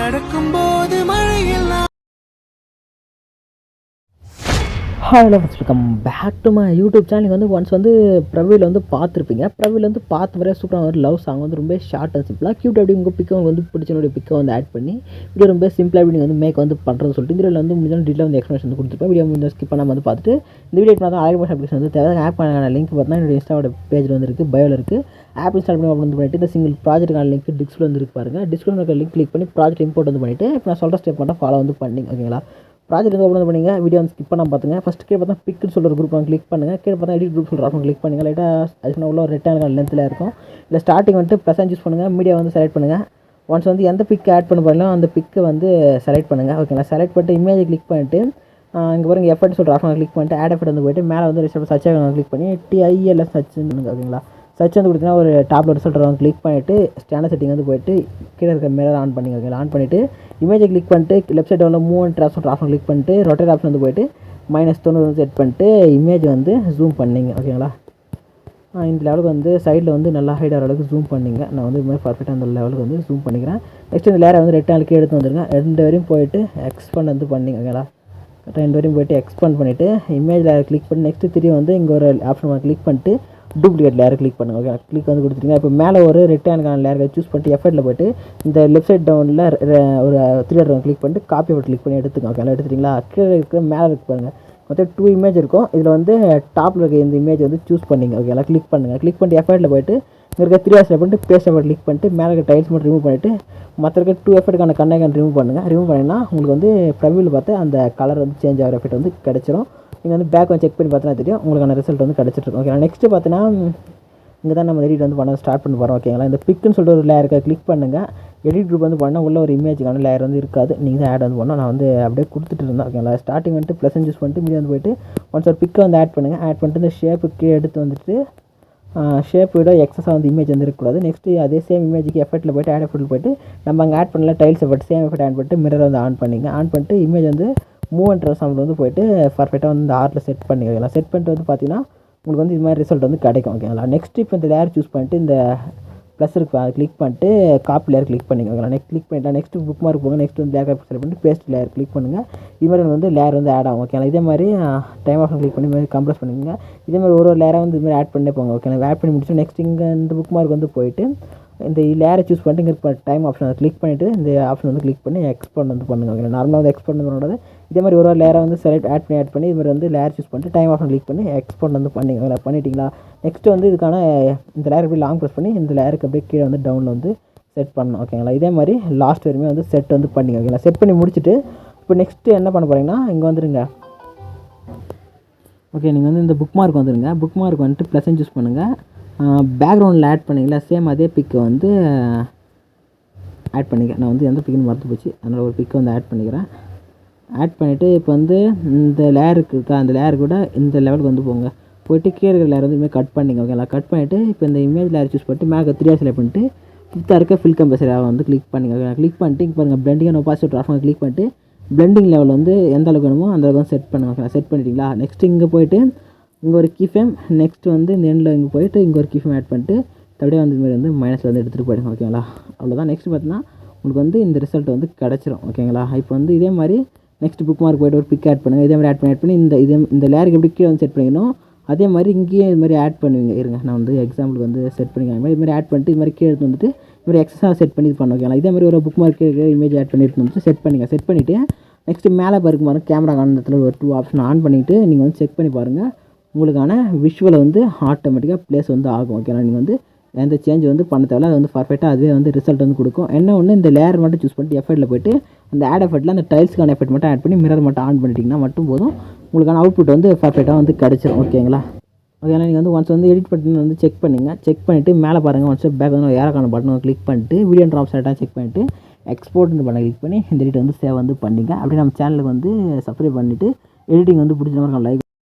நடக்கும்போது மழையில் hello welcome back to my YouTube சேனலுக்கு வந்து ஒன்ஸ் வந்து பிரவீல் வந்து பார்த்துருப்பீங்க. பிரவீல் வந்து பார்த்து வரைய சூப்பராக ஒரு லவ் சாங் வந்து ரொம்ப ஷார்ட் அண்ட் சிம்பிளாக க்யூட் அப்படி உங்கள் பிக்கை வந்து பிடிச்சனுடைய பிக்கை வந்து ஆட் பண்ணி வீடியோ ரொம்ப சிம்பிளாக எப்படி வந்து மேக் வந்து பண்ணுறது சொல்லிட்டு இந்த வீடியோவில் வந்து முடிஞ்சாலும் டீட்டெயில் வந்து எக்ஸ்ப்ளனேஷன் வந்து கொடுத்துருப்பேன். வீடியோ முடிஞ்ச ஸ்கிப் பண்ணாமல் வந்து பார்த்துட்டு இந்த வீடியோ பண்ணால் ஆயிரம் பாஷா அப்ளிகேஷன் வந்து தேவை. ஆப் பண்ண லிங்க் பார்த்தீங்கன்னா என்னோட இன்ஸ்டாவோட பேஜில் வந்து இருக்குது பயோவில் இருக்குது ஆப் இன்ஸ்டால் பண்ணி வந்து பண்ணிட்டு இந்த சிங்கிள் ப்ராஜெக்ட்டுக்கான லிங்க் டிஸ்கில் வந்து இருக்கு பாருங்கள் டிஸ்கில் இருக்க லிங்க் கிளிக் பண்ணி ப்ராஜெக்ட் இம்போர்ட் வந்து பண்ணிவிட்டு இப்போ நான் சொல்கிற ஸ்டெப் மட்டும் ஃபாலோ வந்து பண்ணி ஓகேங்களா ப்ராஜெக்ட் வந்து ஓப்பன் பண்ணிங்க? வீடியோ வந்து ஸ்கிப் பண்ணால் பார்த்துங்க ஃபஸ்ட் கீழே பார்த்தா பிக்குன்னு சொல்கிற குரூப் வந்து கிளிக் பண்ணுங்கள் கீழே பார்த்தா எடிட் குரூப் சொல்கிற ஆப்ஷன் கிளிக் பண்ணுங்கள் லைட்டாக அது உள்ள ஒரு ரெட்டான லென்த்தில் இருக்கும். இல்லை ஸ்டார்டிங் வந்துட்டு ப்ளஸ் சூஸ் பண்ணுங்கள் மீடியா வந்து செலக்ட் பண்ணுங்கள் ஒன்ஸ் வந்து எந்த பிக் ஆட் பண்ண போகிறீங்களோ அந்த பிக்கை வந்து செலக்ட் பண்ணுங்கள் ஓகேங்களா செலக்ட் பண்ணிட்டு இமேஜை கிளிக் பண்ணிட்டு இங்கே பாருங்க எஃபர்ட் சொல்கிற ஆப்ஷன் கிளிக் பண்ணிட்டு ஆட் எஃபர்ட் வந்து போயிட்டு மேலே வந்து ரிசல்ட் சர்ச் கிளிக் பண்ணி டிஐஎல்எஸ் சர்ச் பண்ணுங்க ஓகேங்களா சர்ச் வந்து கொடுத்தீங்கன்னா ஒரு டாப்பில் ரிசல்ட் வரும் கிளிக் பண்ணிவிட்டு ஸ்டாண்டர்ட் செட்டிங் வந்து போயிட்டு கீழே இருக்க மிரர் ஆன் பண்ணிக்கோங்க. ஆன் பண்ணிவிட்டு இமேஜை கிளிக் பண்ணிட்டு லெஃப்ட் சைடு உள்ள move and drop option click பண்ணிட்டு ரொட்டேட் ஆப்ஷன் வந்து போயிட்டு மைனஸ் தொண்ணூறு வந்து செட் பண்ணிட்டு இமேஜ் வந்து ஜூம் பண்ணிங்க. ஓகேங்களா இந்த லெவலுக்கு வந்து சைடில் வந்து நல்லா ஹைட் ஆகிற அளவுக்கு ஜூம் பண்ணிங்க. நான் வந்து இதுமாதிரி பர்ஃபெக்டாக அந்த லெவலுக்கு வந்து ஜூம் பண்ணிக்கிறேன். நெக்ஸ்ட் இந்த லேரை வந்து ரெட்டாளுக்கு எடுத்து வந்துருக்கேன் ரெண்டு வரையும் போயிட்டு எக்ஸ்பண்ட் வந்து பண்ணிங்க. ஓகேங்களா ரெண்டு வரையும் போயிட்டு எக்ஸ்பண்ட் பண்ணிவிட்டு இமேஜில் கிளிக் பண்ணி நெக்ஸ்ட்டு திரும்பி வந்து இங்கே ஒரு ஆப்ஷன் கிளிக் பண்ணிட்டு டூப்ளிகேட் லேயர் கிளிக் பண்ணுங்கள் ஓகே கிளிக் வந்து கொடுத்துருங்க இப்போ மேலே ஒரு ரிட்டர்னுக்கான லேயர் சூஸ் பண்ணிட்டு எஃபர்ட்டில் போயிட்டு இந்த லெஃப்ட் சைட் டவுனில் ஒரு த்ரீ கிளிக் பண்ணிட்டு காப்பி எஃபர்ட் கிளிக் பண்ணி எடுத்துக்கோங்க ஓகே எடுத்துட்டிங்களா? கீழே இருக்க மேலே இருக்கு பாருங்கள் மொத்தம் டூ இமேஜ் இருக்கும். இதில் வந்து டாப்பில் இருக்க இந்த இமேஜ் வந்து சூஸ் பண்ணிங்க ஓகேங்களா கிளிக் பண்ணுங்கள் கிளிக் பண்ணிட்டு எஃபர்ட்டில் போயிட்டு இங்கே இருக்க த்ரீ ஆர்ஸில் பண்ணிட்டு பேஸ்ட் எஃபர்ட் கிளிக் பண்ணிட்டு மேலே இருக்க டைல்ஸ் மட்டும் ரிமூவ் பண்ணிவிட்டு மற்ற இருக்க டூ எஃபர்ட்டுக்கான கண்ணை ரிமூவ் பண்ணுங்கள் ரிமூவ் பண்ணிங்கன்னா உங்களுக்கு வந்து ப்ரவியில் பார்த்து அந்த கலர் வந்து சேஞ்ச் ஆகிற எஃபெக்ட் வந்து கிடச்சிரும். நீங்கள் வந்து பேக் வந்து செக் பண்ணி பார்த்தா தெரியும் உங்களுக்கான ரிசல்ட் வந்து கிடச்சிட்டு ஓகே நெக்ஸ்ட்டு பார்த்தீங்கன்னா இங்கே தான் நம்ம எடிட் வந்து பண்ண ஸ்டார்ட் பண்ண போகிறோம் ஓகேங்களா இந்த பிக்குன்னு சொல்லிட்டு ஒரு லேயருக்கு கிளிக் பண்ணுங்கள் எடிட் குரூப் வந்து பண்ணால் உள்ள ஒரு இமேஜுக்கான லேயர் வந்து இருக்காது. நீங்கள் தான் ஆட் வந்து பண்ணோம் நான் வந்து அப்படியே கொடுத்துட்டு இருந்தேன். ஓகேங்களா ஸ்டார்டிங் வந்துட்டு ப்ளஸ் யூஸ் பண்ணிட்டு மீடியம் வந்து போயிட்டு ஒன்ஸ் ஒரு பிக்கை வந்து ஆட் பண்ணுங்கள் ஆட் பண்ணிட்டு இந்த ஷேப்புக்கு எடுத்து வந்துட்டு ஷேப் விட எக்ஸஸாக வந்து இமேஜ் வந்து இருக்கக்கூடாது. நெக்ஸ்ட்டு அதே சேம் இமேஜுக்கு எஃபெக்ட்டில் போயிட்டு ஆட் எஃபெக்ட்டில் போயிட்டு நம்ம அங்கே ஆட் பண்ணல tiles effect same effect add பண்ணிட்டு மிரர் வந்து ஆன் பண்ணிங்க. ஆன் பண்ணிட்டு இமேஜ் வந்து மூவ் அண்ட் சவுண்ட் வந்து போயிட்டு பர்ஃபெக்டாக வந்து இந்த ஆர்ட்டில் செட் பண்ணி ஓகேங்களா செட் பண்ணிட்டு வந்து பார்த்தீங்கன்னா உங்களுக்கு வந்து இது மாதிரி ரிசல்ட் வந்து கிடைக்கும் ஓகேங்களா நெக்ஸ்ட் இப்போ இந்த லேயர் சூஸ் பண்ணிட்டு இந்த ப்ளஸ் இருக்கு அதை கிளிக் பண்ணிட்டு காப்பி லேயர் கிளிக் பண்ணிங்க ஓகேங்களா நெக்ஸ்ட் கிளிக் பண்ணிட்டா நெக்ஸ்ட் புக் மார்க் போங்க நெக்ஸ்ட் வந்து லேயர் செலக்ட் பண்ணிட்டு பேஸ்ட் லேயர் கிளிக் பண்ணுங்கள் இது மாதிரி வந்து லேயர் வந்து ஆட் ஆகும் ஓகேங்களா இதே மாதிரி டைம் ஆஃப் கிளிக் பண்ணி இது மாதிரி கம்ப்ரஸ் பண்ணிக்கோங்க. இதே மாதிரி ஒரு ஒரு லேயராக வந்து இது மாதிரி ஆட் பண்ணி போங்க ஓகேங்களா ஆட் பண்ணி முடிச்சு நெக்ஸ்ட் இங்கே இந்த புக் மார்க் வந்து போயிட்டு இந்த லேயரை சூஸ் பண்ணிட்டு இங்கே டைம் ஆப்ஷன் கிளிக் பண்ணிவிட்டு இந்த ஆப்ஷன் வந்து கிளிக் பண்ணி எக்ஸ்போர்ட் வந்து பண்ணுங்க ஓகே நார்மலாக வந்து எக்ஸ்போர்ட் பண்ணக்கூடாது இதே மாதிரி ஒரு ஒரு லேயரை வந்து செலக்ட் ஆட் பண்ணி ஆட் பண்ணி இது மாதிரி வந்து லேயர் சூஸ் பண்ணிட்டு டைம் ஆப்ஷன் கிளிக் பண்ணி எக்ஸ்போர்ட் வந்து பண்ணிங்க ஓகே பண்ணிட்டீங்களா? நெக்ஸ்ட் வந்து இதுக்கான இந்த லேயர் அப்படியே லாங் ப்ரெஸ் பண்ணி இந்த லேயருக்கு அப்படியே கீழே வந்து டவுனில் வந்து செட் பண்ணணும் ஓகேங்களா இதே மாதிரி லாஸ்ட் வரையுமே வந்து செட் வந்து பண்ணிங்க ஓகேங்களா செட் பண்ணி முடிச்சுட்டு இப்போ நெக்ஸ்ட்டு என்ன பண்ண போகிறீங்கன்னா இங்கே வந்துருங்க. ஓகே நீங்கள் வந்து இந்த புக் மார்க் வந்துடுங்க புக் மார்க் வந்துட்டு ப்ளஸன் சூஸ் பண்ணுங்கள் பேக்ரவுண்டில் ஆட் பண்ணிங்களா? சேம் அதே பிக்கை வந்து ஆட் பண்ணிக்க. நான் வந்து எந்த பிக்குன்னு மறந்து போச்சு. அதனால் ஒரு பிக்கை வந்து ஆட் பண்ணிக்கிறேன். ஆட் பண்ணிவிட்டு இப்போ வந்து இந்த லேயருக்கு இருக்கா அந்த லேயர் கூட இந்த லெவலுக்கு வந்து போங்க. போயிட்டு கீழே இருக்கிற லேயர் வந்து இதுமாதிரி கட் பண்ணிங்க ஓகேங்களா கட் பண்ணிவிட்டு இப்போ இந்த இமேஜ் லேயர் சூஸ் பண்ணிட்டு மேலே த்ரீ செலக்ட் பண்ணிட்டு ஃபிஃப்த்தாக இருக்க ஃபில் கம்பேசர் வந்து கிளிக் பண்ணிங்க ஓகேங்களா கிளிக் பண்ணிட்டு இப்போ பாருங்கள் பிளண்டிங் அண்ட் பாசிட்டிவ் ட்ராஃபாக கிளிக் பண்ணிட்டு பிளெண்டிங் லெவல் வந்து எந்த அளவுக்கு வேணுமோ அந்த அளவுக்கு வந்து செட் பண்ணுங்க செட் பண்ணிட்டீங்களா? நெக்ஸ்ட் இங்கே போயிட்டு இங்கே ஒரு கீஃபேம் நெக்ஸ்ட் வந்து இந்த எண்டில் இங்கே போயிட்டு இங்கே ஒரு கீஃபேம் ஆட் பண்ணிட்டு அப்படியே வந்து இதுமாதிரி வந்து மைனஸில் வந்து எடுத்துகிட்டு போயிடுங்க ஓகேங்களா அவ்வளோதான் நெக்ஸ்ட் பார்த்தீங்கன்னா உங்களுக்கு வந்து இந்த ரிசல்ட் வந்து கிடச்சிரும் ஓகேங்களா இப்போ வந்து இதே மாதிரி நெக்ஸ்ட் புக் மார்க் போய்ட்டு ஒரு பிக் ஆட் பண்ணுங்கள் இதே மாதிரி ஆட் பண்ணி ஆட் பண்ணி இந்த இதே இந்த லேருக்கு எப்படி கீழே வந்து செட் பண்ணிக்கணும்? அதே மாதிரி இங்கேயே இது மாதிரி ஆட் பண்ணுவீங்க. இருங்க நான் வந்து எக்ஸாம்பிளுக்கு வந்து செட் பண்ணிக்கிறேன். இது மாதிரி ஆட் பண்ணிட்டு இது மாதிரி கீழே எடுத்து வந்துட்டு ஒரு மாதிரி எக்ஸஸாக செட் பண்ணி இது பண்ண ஓகேங்களா இதே மாதிரி ஒரு புக் மார்க் இமேஜ் ஆட் பண்ணி செட் பண்ணிங்க செட் பண்ணிவிட்டு நெக்ஸ்ட்டு மேலே பாருங்க பாருங்க கேமரா காணத்தில் ஒரு டூ ஆப்ஷன் ஆன் பண்ணிவிட்டு நீங்கள் வந்து செக் பண்ணி பாருங்கள் உங்களுக்கான விஷுவலை வந்து ஆட்டோமேட்டிக்காக ப்ளேஸ் வந்து ஆகும் ஓகேங்களா நீங்கள் வந்து எந்த சேஞ்ச் வந்து பண்ண தேவையில்ல அது வந்து பர்ஃபெக்டாக அதுவே வந்து ரிசல்ட் வந்து கொடுக்கும். என்ன ஒன்று இந்த லேயர் மட்டும் சூஸ் பண்ணிட்டு எஃபெக்ட்டில் போயிட்டு அந்த ஆட் எஃபெக்ட்டில் அந்த டைல்ஸ்க்கான எஃபெக்ட் மட்டும் ஆட் பண்ணி மிரர் மட்டும் ஆன் பண்ணிட்டீங்கன்னா மட்டும் போதும். உங்களுக்கான அவுட்புட் வந்து பர்ஃபெக்டாக வந்து கிடச்சிரும் ஓகேங்களா ஓகேங்களா நீங்கள் வந்து ஒன்ஸ் வந்து எடிட் பட்டன் வந்து செக் பண்ணுங்கள் செக் பண்ணிவிட்டு மேலே பாருங்கள் ஒன்ஸ் பேக் வந்து ஏறக்கான பட்டன் கிளிக் பண்ணிட்டு வீடியோ ட்ராப் செட்டாக செக் பண்ணிவிட்டு எக்ஸ்போர்ட்னு பண்ண கிளிக் பண்ணி இந்த எடிட் வந்து சேவ் வந்து பண்ணிங்க. அப்படியே நம்ம சேனலுக்கு வந்து சப்ஸ்கிரைப் பண்ணிவிட்டு எடிட்டிங் வந்து பிடிச்ச மாதிரி லைக்